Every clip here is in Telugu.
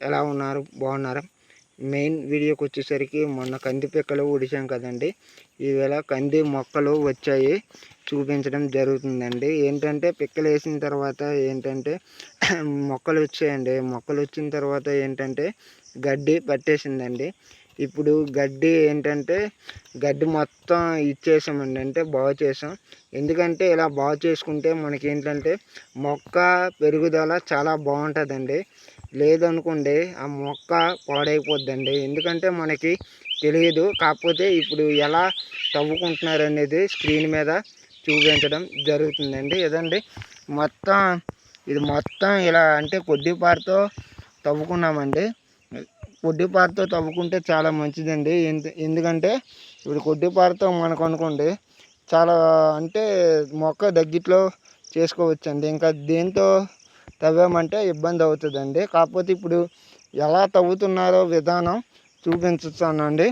ఎలా ఉన్నారు? బాగున్నారా? మెయిన్ వీడియోకి వచ్చేసరికి మొన్న కంది పిక్కలు ఉడిచాం కదండి. ఈవేళ కంది మొక్కలు వచ్చాయి. చూపించడం జరుగుతుందండి. ఏంటంటే పిక్కలు వేసిన తర్వాత ఏంటంటే మొక్కలు వచ్చాయండి. మొక్కలు వచ్చిన తర్వాత ఏంటంటే గడ్డి పట్టేసిందండి. ఇప్పుడు గడ్డి ఏంటంటే గడ్డి మొత్తం ఇచ్చేసామండి. అంటే బాగు చేసాం. ఎందుకంటే ఇలా బాగు చేసుకుంటే మనకి ఏంటంటే మొక్క పెరుగుదల చాలా బాగుంటుందండి. లేదనుకోండి ఆ మొక్క పాడైపోద్దండి. ఎందుకంటే మనకి తెలియదు. కాకపోతే ఇప్పుడు ఎలా తవ్వుకుంటున్నారు అనేది స్క్రీన్ మీద చూపించడం జరుగుతుందండి. ఇదండి మొత్తం ఇది మొత్తం ఇలా అంటే కొద్దిపారితో తవ్వుకున్నామండి. కొద్దిపారితో తవ్వుకుంటే చాలా మంచిదండి. ఎందుకంటే ఇప్పుడు కొద్దిపారితో మనకు అనుకోండి చాలా అంటే మొక్క దగ్గిట్లో చేసుకోవచ్చండి. ఇంకా దేంతో తవ్వామంటే ఇబ్బంది అవుతుందండి కాకపోతే ఇప్పుడు ఎలా తవ్వుతున్నారో విధానం చూపించుతానండి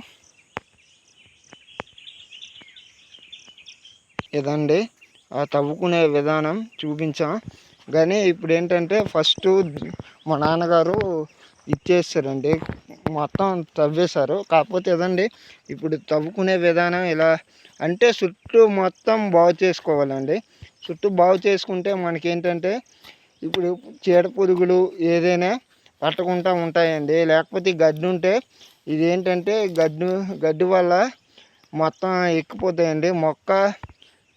ఇదండి. ఆ తవ్వుకునే విధానం చూపించాం. కానీ ఇప్పుడు ఏంటంటే ఫస్ట్ మా నాన్నగారు ఇచ్చేస్తారండి మొత్తం తవ్వేశారు. కాకపోతే ఇదండి ఇప్పుడు తవ్వుకునే విధానం ఇలా అంటే చుట్టూ మొత్తం బాగు చేసుకోవాలండి. చుట్టూ బాగు చేసుకుంటే మనకేంటంటే ఇప్పుడు చీడ పురుగులు ఏదైనా పట్టకుండా ఉంటాయండి. లేకపోతే గడ్డి ఉంటే ఇది ఏంటంటే గడ్డి గడ్డి వల్ల మొత్తం ఎక్కిపోతాయండి. మొక్క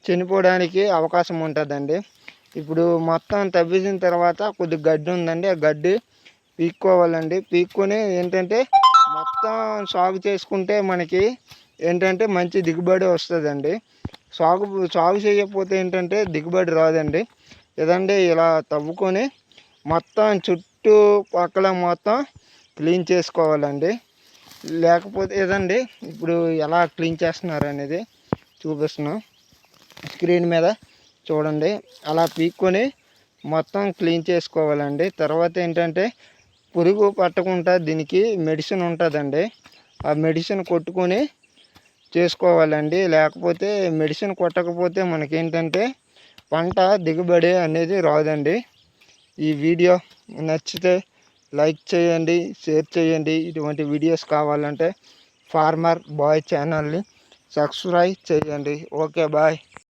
చనిపోవడానికి అవకాశం ఉంటుందండి. ఇప్పుడు మొత్తం తవ్వేసిన తర్వాత కొద్ది గడ్డి ఉందండి. ఆ గడ్డి పీక్కోవాలండి. పీక్కొని ఏంటంటే మొత్తం సాగు చేసుకుంటే మనకి ఏంటంటే మంచి దిగుబడి వస్తుందండి. సాగు సాగు చేయకపోతే ఏంటంటే దిగుబడి రాదండి. ఇదండి ఇలా తవ్వుకొని మొత్తం చుట్టూ పక్కల మొత్తం క్లీన్ చేసుకోవాలండి. లేకపోతే ఇదండి ఇప్పుడు ఎలా క్లీన్ చేస్తున్నారు అనేది చూపిస్తున్నాం. స్క్రీన్ మీద చూడండి. అలా పీక్కొని మొత్తం క్లీన్ చేసుకోవాలండి. తర్వాత ఏంటంటే పురుగు పట్టకుండా దీనికి మెడిసిన్ ఉంటుందండి. ఆ మెడిసిన్ కొట్టుకొని చేసుకోవాలండి. లేకపోతే మెడిసిన్ కొట్టకపోతే మనకేంటంటే పంట దిగుబడి అనేది రాదండి. ఈ వీడియో నచ్చితే లైక్ చేయండి షేర్ చేయండి. ఇటువంటి వీడియోస్ కావాలంటే ఫార్మర్ బాయ్ ఛానల్ని సబ్స్క్రైబ్ చేయండి. Okay bye.